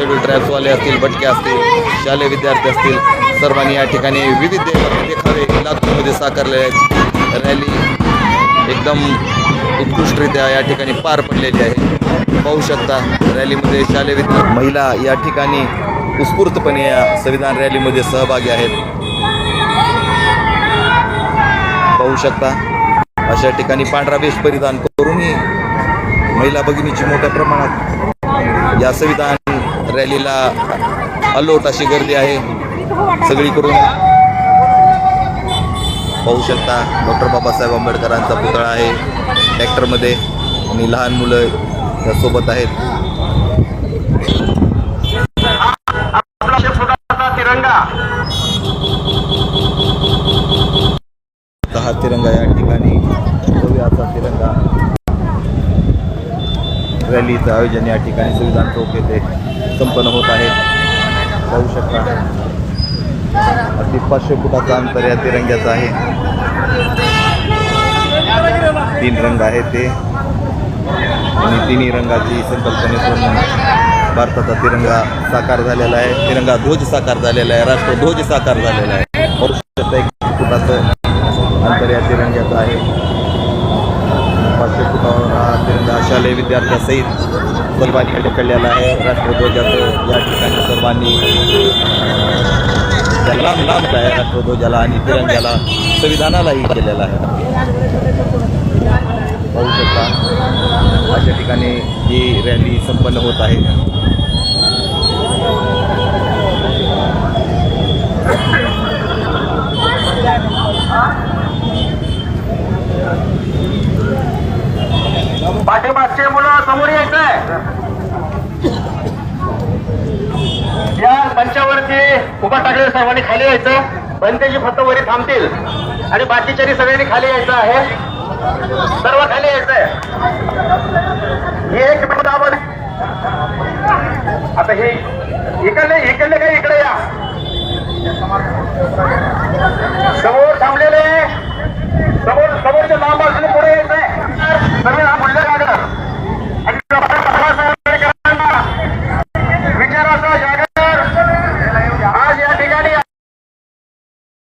Schedule ट्राईब्सवाले असतील भटके असतील शालेय विद्यार्थी असतील सर्वांनी या ठिकाणी विविध देखावे लातूरमध्ये साकारलेले आहेत. रॅली एकदम उत्कृष्टरित्या या ठिकाणी पार पडलेली आहे. पाहू शकता रॅलीमध्ये शालेय विद्यार्थी महिला या ठिकाणी उत्स्फूर्तपणे या संविधान रॅलीमध्ये सहभागी आहेत. पाहू शकता अशा ठिकाणी पांढरा वेश परिधान करूनही महिला भगिनीची मोठ्या प्रमाणात या संविधान रॅलीला अलोट अशी गर्दी आहे. सगळीकडून पाहू शकता डॉक्टर बाबासाहेब आंबेडकरांचा पुतळा आहे. ट्रॅक्टरमध्ये आणि लहान मुलं त्यासोबत आहेत. तिरंगा हा तिरंगा या ठिकाणी. तिरंगा. रॅलीचं आयोजन या ठिकाणी संविधान चौक येथे संपन्न होत आहे. पाहू शकता. अगदी पाचशे फुटाचं अंतर या तिरंग्याचं आहे. तीन रंग आहेत ते. आणि तिन्ही रंगाची संकल्पनेतून भारताचा तिरंगा साकार झालेला आहे. तिरंगा ध्वज साकार झालेला आहे. राष्ट्रध्वज साकार झालेला आहे. पाहू एक फुटाचं अंतर या तिरंग्याचं आहे. पाचशे फुटावर हा तिरंगा शालेय विद्यार्थ्यासहित सर्वांनी अडकलेला आहे. राष्ट्रध्वजाचं या ठिकाणी सर्वांनी त्या लांब लांब आहे राष्ट्रध्वजाला आणि तिरंग्याला संविधानालाही केलेला आहे. पाहू शकता अशा ठिकाणी ही रॅली संपन्न होत आहे. समोर या मंचावरती उभा टाकलेल्या सर्वांनी खाली यायचं. बनतेजी फक्त वरी थांबतील. आणि बाकीच्यांनी सगळ्यांनी खाली यायचं आहे. सर्व खाली यायचंय हे एक मिनिट आपण आता हे इकडले इकडले काय इकडे या.